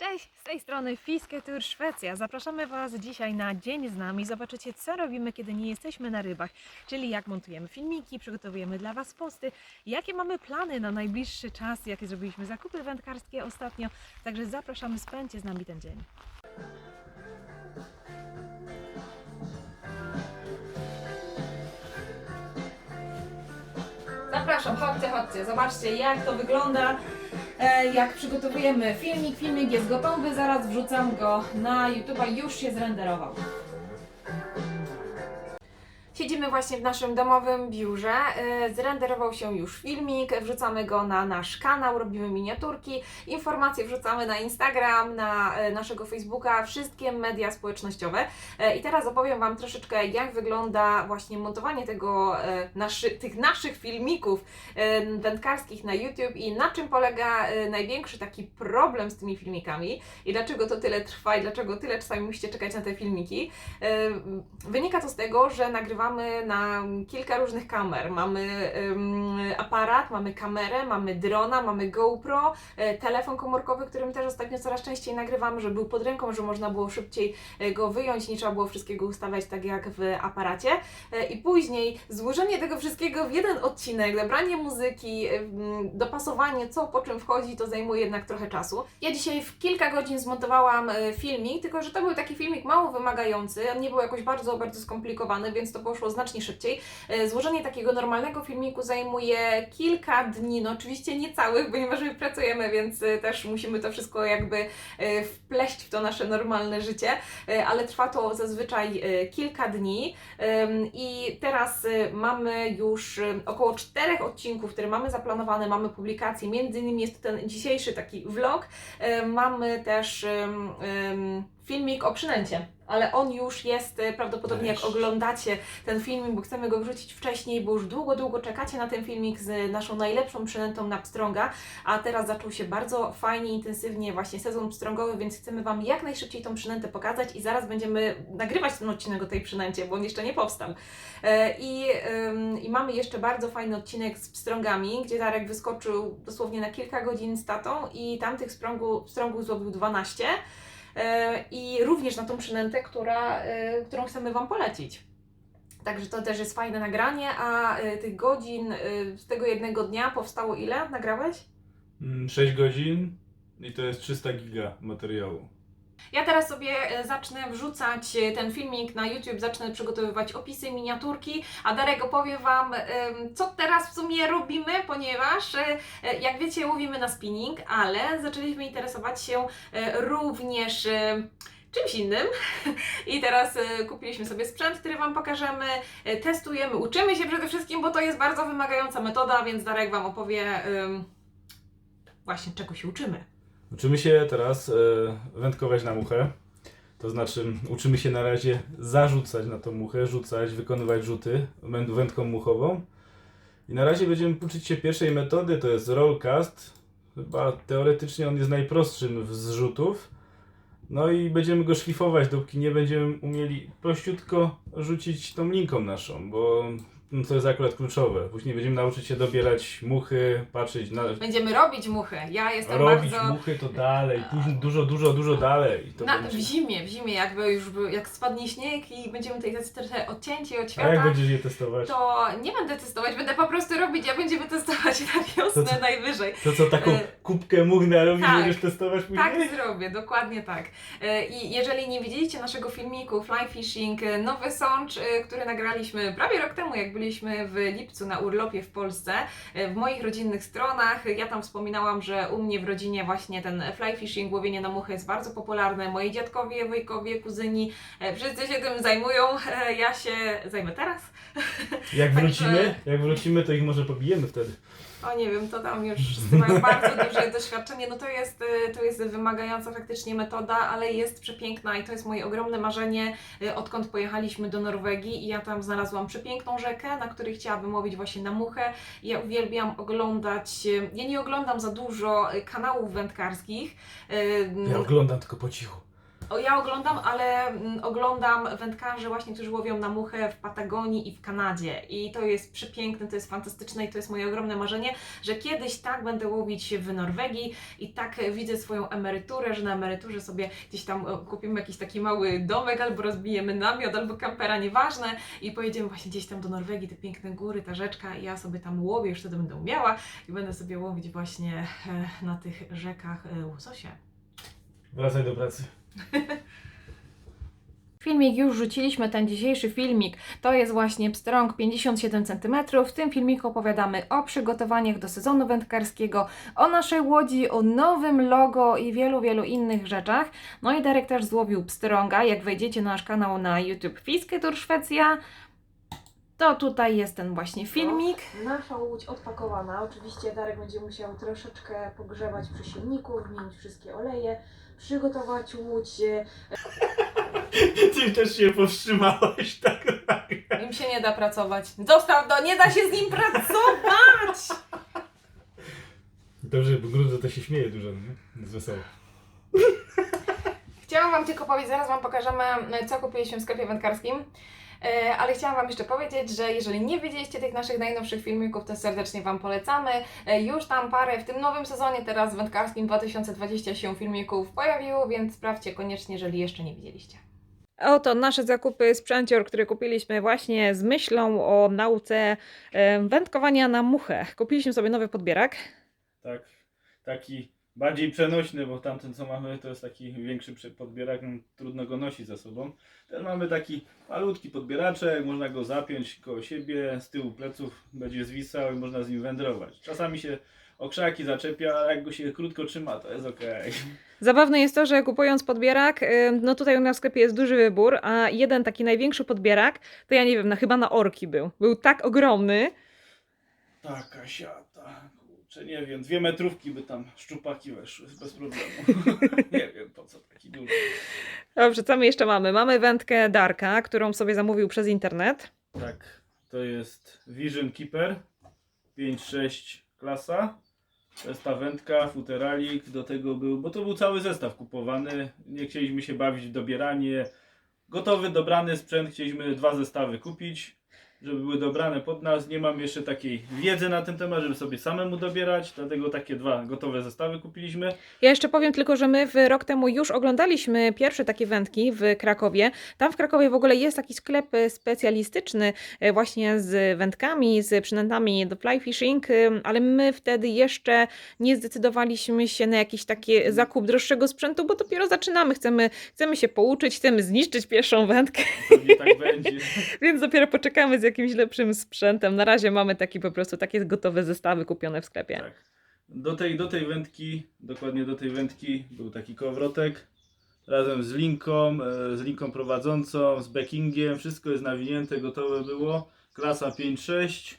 Cześć, z tej strony Fisketur Szwecja. Zapraszamy Was dzisiaj na dzień z nami. Zobaczycie, co robimy, kiedy nie jesteśmy na rybach, czyli jak montujemy filmiki, przygotowujemy dla Was posty, jakie mamy plany na najbliższy czas, jakie zrobiliśmy zakupy wędkarskie ostatnio. Także zapraszamy, spędźcie z nami ten dzień. Zapraszam, chodźcie, chodźcie. Zobaczcie, jak to wygląda, jak przygotowujemy filmik. Filmik jest gotowy, zaraz wrzucam go na YouTube'a, już się zrenderował. Siedzimy właśnie w naszym domowym biurze. e, Zrenderował się już filmik, wrzucamy go na nasz kanał, robimy miniaturki, informacje wrzucamy na Instagram, na e, naszego Facebooka, wszystkie media społecznościowe. E, I teraz opowiem Wam troszeczkę, jak wygląda właśnie montowanie tego, naszy, tych naszych filmików wędkarskich na YouTube i na czym polega największy taki problem z tymi filmikami i dlaczego to tyle trwa i dlaczego tyle czasami musicie czekać na te filmiki. Wynika to z tego, że nagrywamy na kilka różnych kamer. Mamy aparat, mamy kamerę, mamy drona, mamy GoPro, e, telefon komórkowy, którym też ostatnio coraz częściej nagrywamy, żeby był pod ręką, że można było szybciej e, go wyjąć, nie trzeba było wszystkiego ustawiać tak jak w aparacie. E, I później złożenie tego wszystkiego w jeden odcinek, dobranie muzyki, dopasowanie co po czym wchodzi, to zajmuje jednak trochę czasu. Ja dzisiaj w kilka godzin zmontowałam filmik, tylko że to był taki filmik mało wymagający, on nie był jakoś bardzo, bardzo skomplikowany, więc to poszło znacznie szybciej. E, Złożenie takiego normalnego filmiku zajmuje kilka dni, no oczywiście nie całych, ponieważ my pracujemy, więc e, też musimy to wszystko jakby e, wpleść w to nasze normalne życie, ale trwa to zazwyczaj kilka dni. I teraz mamy już około czterech odcinków, które mamy zaplanowane, mamy publikacje, między innymi jest to ten dzisiejszy taki vlog, mamy też ym, filmik o przynęcie, ale on już jest y, prawdopodobnie jak oglądacie ten filmik, bo chcemy go wrzucić wcześniej, bo już długo, długo czekacie na ten filmik z naszą najlepszą przynętą na pstrąga, a teraz zaczął się bardzo fajnie, intensywnie właśnie sezon pstrągowy, więc chcemy Wam jak najszybciej tą przynętę pokazać i zaraz będziemy nagrywać ten odcinek o tej przynęcie, bo on jeszcze nie powstał. E, I, I mamy jeszcze bardzo fajny odcinek z pstrągami, gdzie Darek wyskoczył dosłownie na kilka godzin z tatą i tamtych pstrągu, pstrągów złowił 12. E, I również na tą przynętę, która, e, którą chcemy Wam polecić. Także to też jest fajne nagranie, a e, tych godzin z tego jednego dnia powstało ile? Nagrałeś? 6 godzin i to jest 300 giga materiału. Ja teraz sobie e, zacznę wrzucać e, ten filmik na YouTube, zacznę przygotowywać opisy, miniaturki, a Darek opowie Wam, co teraz w sumie robimy, ponieważ, e, jak wiecie, łowimy na spinning, ale zaczęliśmy interesować się również czymś innym. I teraz kupiliśmy sobie sprzęt, który Wam pokażemy, testujemy, uczymy się przede wszystkim, bo to jest bardzo wymagająca metoda, więc Darek Wam opowie właśnie czego się uczymy. Uczymy się teraz e, wędkować na muchę. To znaczy, uczymy się na razie zarzucać na tą muchę, rzucać, wykonywać rzuty węd- wędką muchową. I na razie będziemy uczyć się pierwszej metody, to jest rollcast. Chyba teoretycznie on jest najprostszym z rzutów. No i będziemy go szlifować, dopóki nie będziemy umieli prościutko rzucić tą linką naszą, bo no, to jest akurat kluczowe. Później będziemy nauczyć się dobierać muchy, patrzeć na, Będziemy robić muchy. Ja jestem robić bardzo... muchy to dalej, później dużo, dużo, dużo dalej. To Na, będzie... w zimie, w zimie jakby już by- jak spadnie śnieg i będziemy tutaj tacy trochę odcięci od A jak świata, będziesz je testować? to nie będę testować, będę po prostu robić, a będziemy testować na wiosnę To co? najwyżej. To co, taką E, kubkę much narobisz, tak. będziesz testować później? Tak zrobię, dokładnie tak. E, I jeżeli nie widzieliście naszego filmiku Fly Fishing e, Nowy Sącz, e, który nagraliśmy prawie rok temu, jak byliśmy w lipcu na urlopie w Polsce, e, w moich rodzinnych stronach, ja tam wspominałam, że u mnie w rodzinie właśnie ten fly fishing, łowienie na muchę jest bardzo popularne. Moi dziadkowie, wujkowie, kuzyni, e, wszyscy się tym zajmują. E, Ja się zajmę teraz. Jak wrócimy, jak wrócimy, to ich może pobijemy wtedy. O nie wiem, to tam już wszyscy mają bardzo duże doświadczenie. No to jest, y, to jest wymagająca faktycznie metoda, ale jest przepiękna i to jest moje ogromne marzenie, y, odkąd pojechaliśmy do Norwegii i ja tam znalazłam przepiękną rzekę, na której chciałabym łowić właśnie na muchę. Ja uwielbiam oglądać, y, ja nie oglądam za dużo kanałów wędkarskich. Ja oglądam tylko po cichu. O, ja oglądam, ale mm, oglądam wędkarzy właśnie, którzy łowią na muchę w Patagonii i w Kanadzie. I to jest przepiękne, to jest fantastyczne i to jest moje ogromne marzenie, że kiedyś tak będę łowić w Norwegii i tak widzę swoją emeryturę, że na emeryturze sobie gdzieś tam e, kupimy jakiś taki mały domek albo rozbijemy namiot albo kampera, nieważne i pojedziemy właśnie gdzieś tam do Norwegii, te piękne góry, ta rzeczka i ja sobie tam łowię, już wtedy będę umiała i będę sobie łowić właśnie e, na tych rzekach e, łososie. Wracaj do pracy. Filmik już rzuciliśmy, ten dzisiejszy filmik to jest właśnie pstrąg 57 cm. W tym filmiku opowiadamy o przygotowaniach do sezonu wędkarskiego, o naszej łodzi, o nowym logo i wielu, wielu innych rzeczach. No i Darek też złowił pstrąga. Jak wejdziecie na nasz kanał na YouTube Fisketur Szwecja, to tutaj jest ten właśnie filmik. Nasza łódź odpakowana. Oczywiście Darek będzie musiał troszeczkę pogrzebać przy silniku, wymienić wszystkie oleje, przygotować łódź, Ty też się powstrzymałeś tak nagle. Im się nie da pracować. Zostaw to, nie da się z nim pracować! Dobrze, bo grudzo to się śmieje dużo, nie? Jest wesoło. Chciałam Wam tylko powiedzieć, zaraz Wam pokażemy, co kupiliśmy w sklepie wędkarskim. E, Ale chciałam Wam jeszcze powiedzieć, że jeżeli nie widzieliście tych naszych najnowszych filmików, to serdecznie Wam polecamy. E, Już tam parę w tym nowym sezonie, teraz wędkarskim 2020 się filmików pojawiło, więc sprawdźcie koniecznie, jeżeli jeszcze nie widzieliście. Oto nasze zakupy sprzęcior, które kupiliśmy właśnie z myślą o nauce e, wędkowania na muchę. Kupiliśmy sobie nowy podbierak. Tak, taki bardziej przenośny, bo tamten co mamy to jest taki większy podbierak, no, trudno go nosić za sobą. Ten mamy taki malutki podbieraczek, można go zapiąć koło siebie, z tyłu pleców będzie zwisał i można z nim wędrować. Czasami się o krzaki zaczepia, ale jak go się krótko trzyma, to jest okej. Zabawne jest to, że kupując podbierak, y, no tutaj u nas w sklepie jest duży wybór, a jeden taki największy podbierak, to ja nie wiem, no chyba na orki był. Był tak ogromny. Taka siata, kurczę, nie wiem, dwie metrówki by tam szczupaki weszły bez problemu. nie wiem po co taki duży. Dobrze, co my jeszcze mamy? Mamy wędkę Darka, którą sobie zamówił przez internet. Tak, to jest Vision Keeper 5.6 klasa. To jest ta wędka, futeralik, do tego był, bo to był cały zestaw kupowany. Nie chcieliśmy się bawić w dobieranie. Gotowy, dobrany sprzęt, chcieliśmy dwa zestawy kupić, żeby były dobrane pod nas. Nie mam jeszcze takiej wiedzy na ten temat, żeby sobie samemu dobierać, dlatego takie dwa gotowe zestawy kupiliśmy. Ja jeszcze powiem tylko, że my w rok temu już oglądaliśmy pierwsze takie wędki w Krakowie. Tam w Krakowie w ogóle jest taki sklep specjalistyczny e, właśnie z wędkami, z przynętami do fly fishing, e, ale my wtedy jeszcze nie zdecydowaliśmy się na jakiś taki zakup droższego sprzętu, bo dopiero zaczynamy, chcemy, chcemy się pouczyć, chcemy zniszczyć pierwszą wędkę, Pewnie tak będzie. więc dopiero poczekamy z jakimś lepszym sprzętem. Na razie mamy taki po prostu takie gotowe zestawy kupione w sklepie. Tak. Do tej, do tej wędki, dokładnie do tej wędki był taki kołowrotek razem z linką, e, z linką prowadzącą, z backingiem, wszystko jest nawinięte, gotowe było. Klasa 5.6,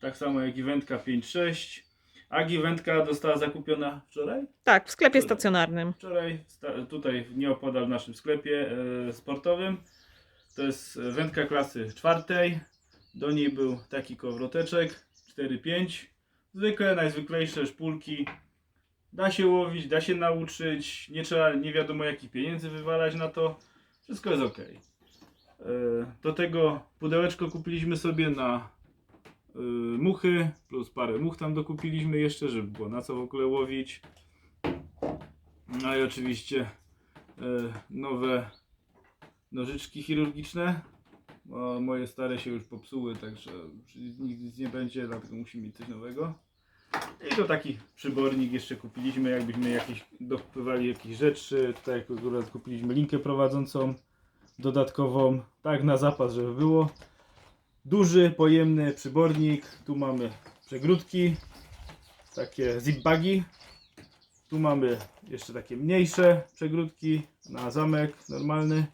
tak samo jak i wędka 5.6. Agi wędka została zakupiona wczoraj? Tak, w sklepie Kurde. stacjonarnym. Wczoraj tutaj nieopodal w naszym sklepie e, sportowym. To jest e, wędka klasy czwartej. Do niej był taki kołowroteczek 4-5. Zwykle, najzwyklejsze szpulki. Da się łowić, da się nauczyć. Nie trzeba nie wiadomo jakich pieniędzy wywalać na to. Wszystko jest ok. Do tego pudełeczko kupiliśmy sobie na e, muchy, plus parę much tam dokupiliśmy jeszcze, żeby było na co w ogóle łowić. No i oczywiście e, nowe nożyczki chirurgiczne. Bo moje stare się już popsuły, także nic, nic nie będzie, dlatego musimy mieć coś nowego. I to taki przybornik jeszcze kupiliśmy, jakbyśmy jakieś dokupywali jakieś rzeczy. Tutaj akurat kupiliśmy linkę prowadzącą dodatkową, tak na zapas, żeby było. Duży, pojemny przybornik. Tu mamy przegródki, takie zip-bagi. Tu mamy jeszcze takie mniejsze przegródki na zamek normalny.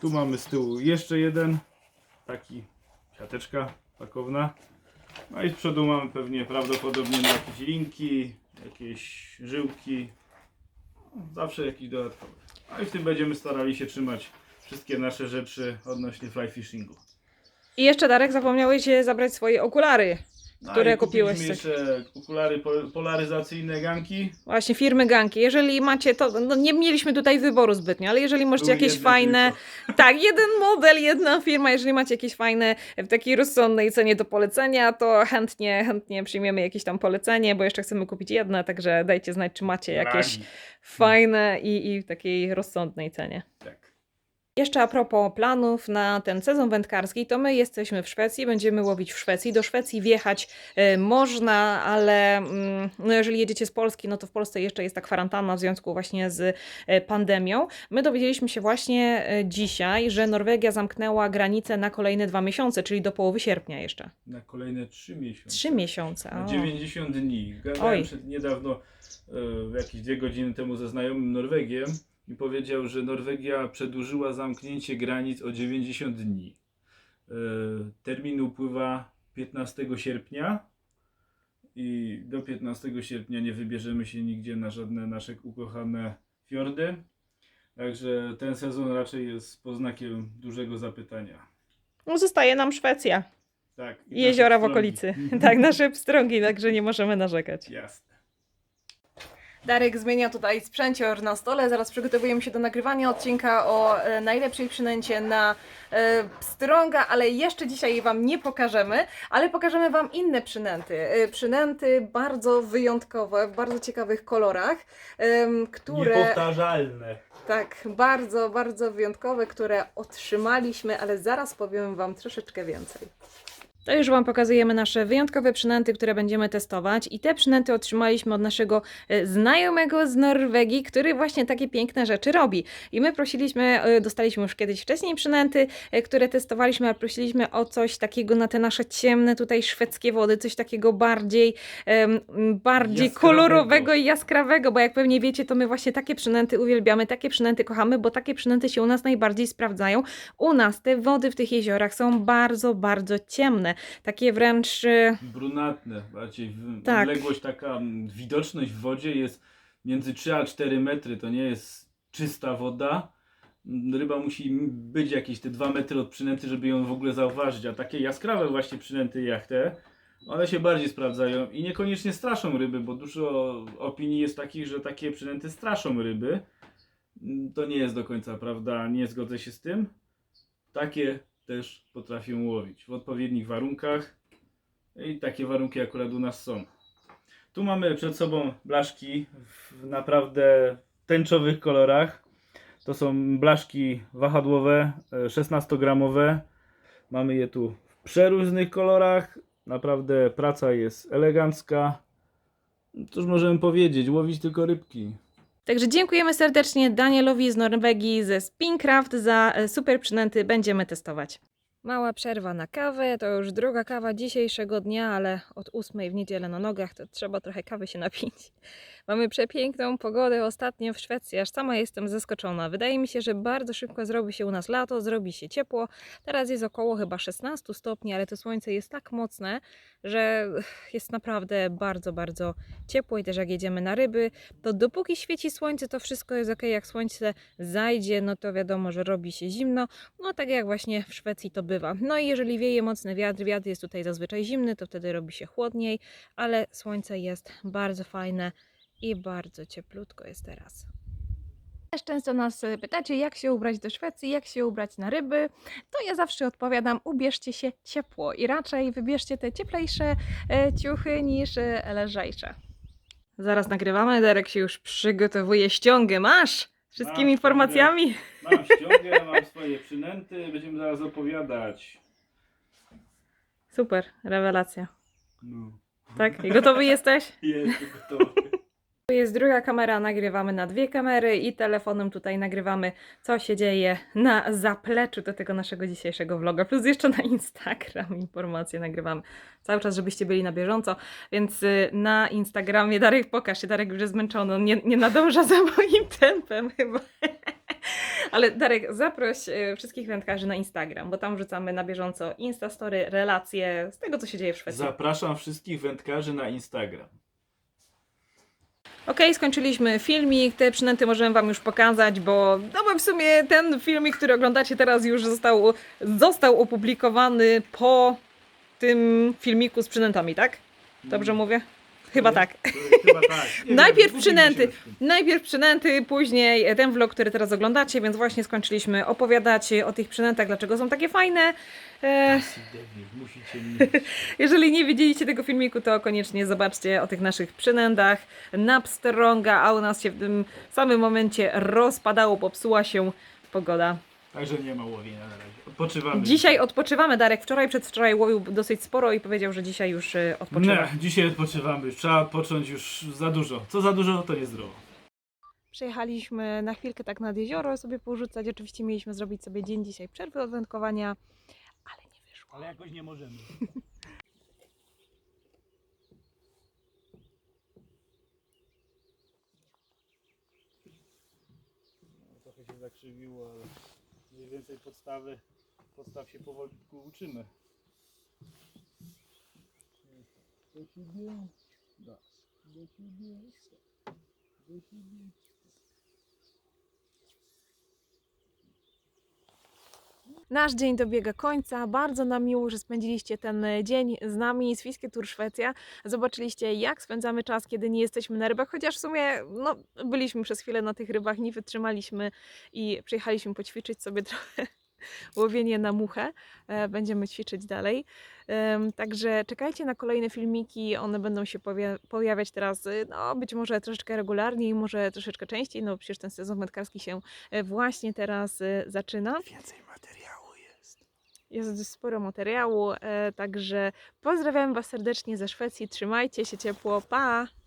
Tu mamy z tyłu jeszcze jeden, taki siateczka pakowna. No i z przodu mamy pewnie prawdopodobnie jakieś linki, jakieś żyłki. Zawsze jakiś dodatkowy. No i w tym będziemy starali się trzymać wszystkie nasze rzeczy odnośnie fly fishingu. I jeszcze Darek zapomniałeś e, zabrać swoje okulary. Które kupiłeś kupiliśmy jeszcze okulary pol- polaryzacyjne Ganki. Właśnie firmy Ganki. Jeżeli macie to, no nie mieliśmy tutaj wyboru zbytnio, ale jeżeli możecie Były jakieś jedne fajne, tak, jeden model, jedna firma, jeżeli macie jakieś fajne w takiej rozsądnej cenie do polecenia, to chętnie, chętnie przyjmiemy jakieś tam polecenie, bo jeszcze chcemy kupić jedne, także dajcie znać, czy macie jakieś Dragi. fajne i, i w takiej rozsądnej cenie. Tak. Jeszcze a propos planów na ten sezon wędkarski, to my jesteśmy w Szwecji, będziemy łowić w Szwecji. Do Szwecji wjechać e, można, ale mm, no jeżeli jedziecie z Polski, no to w Polsce jeszcze jest ta kwarantanna w związku właśnie z e, pandemią. My dowiedzieliśmy się właśnie e, dzisiaj, że Norwegia zamknęła granicę na kolejne dwa miesiące, czyli do połowy sierpnia jeszcze. Na kolejne 3 miesiące. Trzy miesiące. O. 90 dni. Oj. Gadałem przed niedawno, jakieś dwie godziny temu ze znajomym Norwegiem i powiedział, że Norwegia przedłużyła zamknięcie granic o 90 dni. E, Termin upływa 15 sierpnia i do 15 sierpnia nie wybierzemy się nigdzie na żadne nasze ukochane fiordy. Także ten sezon raczej jest pod znakiem dużego zapytania. No zostaje nam Szwecja. Tak. i jeziora w okolicy. tak, nasze pstrągi, także nie możemy narzekać. Jasne. Darek zmienia tutaj sprzęcior na stole. Zaraz przygotowujemy się do nagrywania odcinka o e, najlepszej przynęcie na e, pstrąga, ale jeszcze dzisiaj Wam nie pokażemy, ale pokażemy Wam inne przynęty. E, przynęty bardzo wyjątkowe, w bardzo ciekawych kolorach, które... Niepowtarzalne. Tak, bardzo, bardzo wyjątkowe, które otrzymaliśmy, ale zaraz powiem Wam troszeczkę więcej. To już Wam pokazujemy nasze wyjątkowe przynęty, które będziemy testować. I te przynęty otrzymaliśmy od naszego e, znajomego z Norwegii, który właśnie takie piękne rzeczy robi. I my prosiliśmy, e, dostaliśmy już kiedyś wcześniej przynęty, e, które testowaliśmy, ale prosiliśmy o coś takiego na te nasze ciemne tutaj szwedzkie wody, coś takiego bardziej, bardziej Jaskrawego. kolorowego i jaskrawego, bo jak pewnie wiecie, to my właśnie takie przynęty uwielbiamy, takie przynęty kochamy, bo takie przynęty się u nas najbardziej sprawdzają. U nas te wody w tych jeziorach są bardzo, bardzo ciemne. Takie wręcz. e, Brunatne, bardziej Tak. odległość taka, widoczność w wodzie jest między 3 a 4 metry, to nie jest czysta woda. Ryba musi być jakieś te 2 metry od przynęty, żeby ją w ogóle zauważyć, a takie jaskrawe właśnie przynęty jak te, one się bardziej sprawdzają i niekoniecznie straszą ryby, bo dużo opinii jest takich, że takie przynęty straszą ryby. To nie jest do końca prawda, nie zgodzę się z tym. Takie też potrafią łowić w odpowiednich warunkach. I takie warunki akurat u nas są. Tu mamy przed sobą blaszki w naprawdę tęczowych kolorach. To są blaszki wahadłowe, e, 16-gramowe. Mamy je tu w przeróżnych kolorach. Naprawdę praca jest elegancka. Cóż możemy powiedzieć, łowić tylko rybki. Także dziękujemy serdecznie Danielowi z Norwegii ze Spincraft za e, super przynęty. Będziemy testować. Mała przerwa na kawę, to już druga kawa dzisiejszego dnia, ale od ósmej w niedzielę na nogach to trzeba trochę kawy się napić. Mamy przepiękną pogodę ostatnio w Szwecji, aż sama jestem zaskoczona. Wydaje mi się, że bardzo szybko zrobi się u nas lato, zrobi się ciepło. Teraz jest około chyba 16 stopni, ale to słońce jest tak mocne, że jest naprawdę bardzo, bardzo ciepło i też jak jedziemy na ryby, to dopóki świeci słońce, to wszystko jest ok. Jak słońce zajdzie, no to wiadomo, że robi się zimno. No tak jak właśnie w Szwecji to bywa. No i jeżeli wieje mocny wiatr, wiatr jest tutaj zazwyczaj zimny, to wtedy robi się chłodniej, ale słońce jest bardzo fajne i bardzo cieplutko jest teraz. Też często nas e, pytacie, jak się ubrać do Szwecji, jak się ubrać na ryby. To ja zawsze odpowiadam, ubierzcie się ciepło i raczej wybierzcie te cieplejsze e, ciuchy niż e, lżejsze. Zaraz nagrywamy, Darek się już przygotowuje. Ściągę masz? Wszystkimi Mam informacjami? Mam ściągę, mam swoje przynęty, będziemy zaraz opowiadać. Super, rewelacja. No. Tak? I gotowy jesteś? Jest gotowy. Tu jest druga kamera, nagrywamy na dwie kamery i telefonem tutaj nagrywamy, co się dzieje na zapleczu do tego naszego dzisiejszego vloga. Plus jeszcze na Instagram informacje nagrywamy cały czas, żebyście byli na bieżąco. Więc y, na Instagramie, Darek, pokaż się, Darek już jest zmęczony, on nie, nie nadąża za moim tempem chyba. Ale Darek, zaproś y, wszystkich wędkarzy na Instagram, bo tam wrzucamy na bieżąco Instastory, relacje z tego, co się dzieje w Szwecji. Zapraszam wszystkich wędkarzy na Instagram. Okej, skończyliśmy filmik. Te przynęty możemy Wam już pokazać, bo, no bo w sumie ten filmik, który oglądacie teraz, już został, został opublikowany po tym filmiku z przynętami, tak? Dobrze mówię? Chyba tak. Chyba tak. Najpierw przynęty. Najpierw przynęty, później ten vlog, który teraz oglądacie, więc właśnie skończyliśmy opowiadać o tych przynętach, dlaczego są takie fajne. E, jeżeli nie widzieliście tego filmiku, to koniecznie zobaczcie o tych naszych przynętach. Napstronga, a u nas się w tym samym momencie rozpadało, popsuła się pogoda. Także nie ma łowienia na razie. Odpoczywamy. Dzisiaj odpoczywamy. Darek wczoraj, przedwczoraj łowił dosyć sporo i powiedział, że dzisiaj już e, odpoczywa. Nie, dzisiaj odpoczywamy. Trzeba odpocząć już za dużo. Co za dużo, to niezdrowo. Przyjechaliśmy na chwilkę tak nad jezioro sobie porzucać. Oczywiście mieliśmy zrobić sobie dzień dzisiaj przerwy od wędkowania, ale nie wyszło. Ale jakoś nie możemy. Trochę się zakrzywiło, ale mniej więcej podstawy, podstaw się powolutku uczymy. Do siebie, do siebie, do siebie. Nasz dzień dobiega końca. Bardzo nam miło, że spędziliście ten e, dzień z nami z Fiskie Tour Szwecja. Zobaczyliście, jak spędzamy czas, kiedy nie jesteśmy na rybach, chociaż w sumie no, byliśmy przez chwilę na tych rybach, nie wytrzymaliśmy i przyjechaliśmy poćwiczyć sobie trochę łowienie na muchę. E, Będziemy ćwiczyć dalej. Także czekajcie na kolejne filmiki. One będą się pojawiać teraz, y, no być może troszeczkę regularniej, może troszeczkę częściej, no przecież ten sezon wędkarski się e, właśnie teraz e, zaczyna. Więcej materiału jest. Sporo materiału, e, także pozdrawiam Was serdecznie ze Szwecji. Trzymajcie się ciepło. Pa!